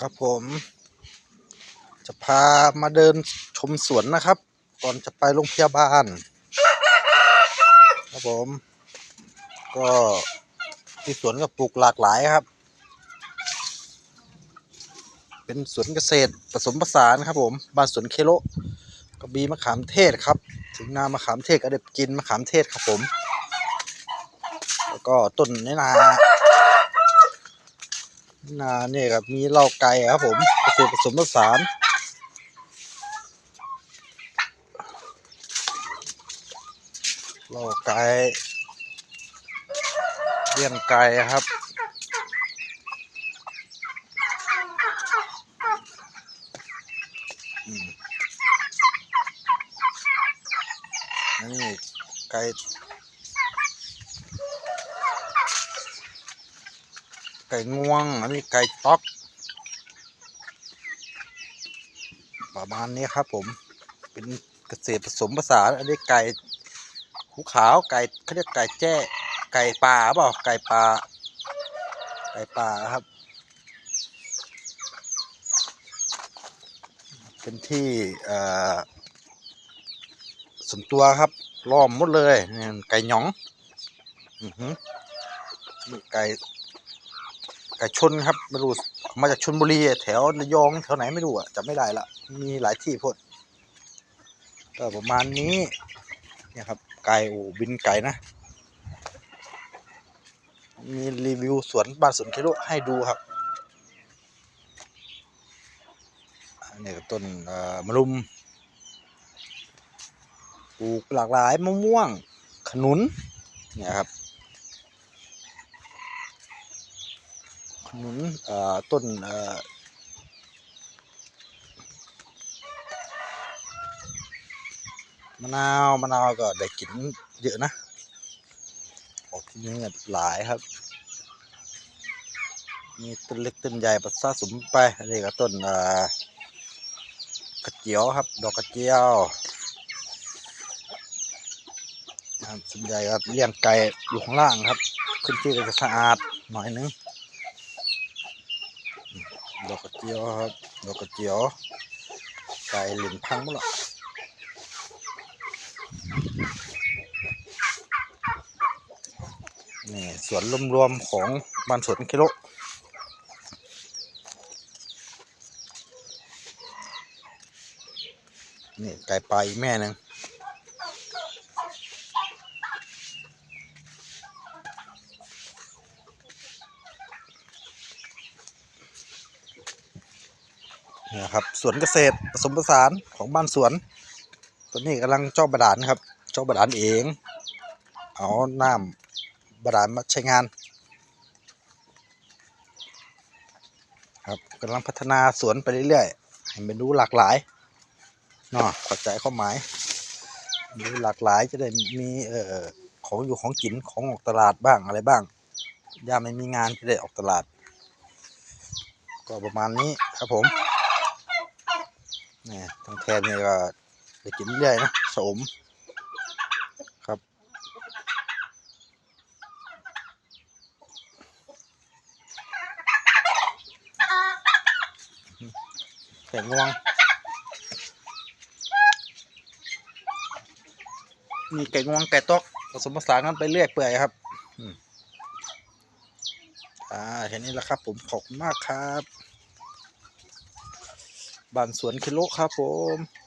ครับผม จะพามาเดินชมสวนนะครับ ก่อนจะไปโรงพยาบาล ครับผม ก็ที่สวนก็ปลูกหลากหลายครับ เป็นสวนเกษตรผสมผสานครับ ผมบ้านสวนเคโลก็มีมะขามเทศครับ ถึงนามะขามเทศก็ได้กินมะขามเทศครับผม แล้วก็ต้นนี่นา นาเนี่ยครับมีเหล้าไก่ครับผมเกษตรผสมผสานเหล้าไก่เลี้ยงไก่ครับอันนี้ไก่ ไก่งวง อันนี้ไก่ต๊อก ประมาณนี้ครับผม เป็นเกษตรผสมผสาน อันนี้ไก่หูขาว ไก่เขาเรียกไก่แจ้ ไก่ป่าเปล่า ไก่ป่า ไก่ป่าครับ เป็นที่เอ่อสมตัวครับ ล้อมหมดเลย ไก่หยอง อือหือไก่ ไก่ชนครับไม่รู้มาจากชนบุรีแถวระยองแถวไหนไม่รู้อะจำไม่ได้ละมีหลายที่พดก็ประมาณนี้เนี่ยครับไก่โอ้บินไก่นะ มีรีวิวสวนบ้านสวนเคโรให้ดูครับอันนี้ก็ต้นมะรุมปลูกหลากหลายมะม่วงขนุนเนี่ยครับ ขนุนต้นมะนาวมะนาวก็ได้กินเยอะนะ ออกที่นี่หลายครับ มีต้นเล็กต้นใหญ่ผสมไปนนี้ก็ต้นกระเจียวครับ ดอกกระเจียวส่วนใหญ่ก็เลี้ยงไก่อยู่ข้างล่างครับพื้นที่ก็จะสะอาดหน่อยนึง ดอกกระเจียวครับ ดอกกระเจียวไก่หลินพังหมดละนี่สวนรวมๆของบ้านสวนกิโลนี่ไก่ไปแม่หนึ่ง นี่ครับสวนเกษตรผสมผสานของบ้านสวนตอนนี้กำลังเจาะบาดาลครับเจาะบาดาลเอง เอาน้ำบาดาลมาใช้งาน ครับกำลังพัฒนาสวนไปเรื่อยๆให้มันดูหลากหลายเนาะเข้าใจความหมายดูหลากหลายจะได้มีเอ่อของอยู่ของกินของออกตลาดบ้างอะไรบ้างยามไม่มีงานจะได้ออกตลาด ก็ประมาณนี้ครับผม นี่ทางแทนนี่ก็ได้กินเรื่อยนะสมครับไก่งวง มีไก่งวงไก่ตอกผสมผสานกันไปเรื่อยเปื่อยครับอ่าแค่นี้แหละครับ ผมขอบคุณมากครับ บ้านสวนคิโลครับผม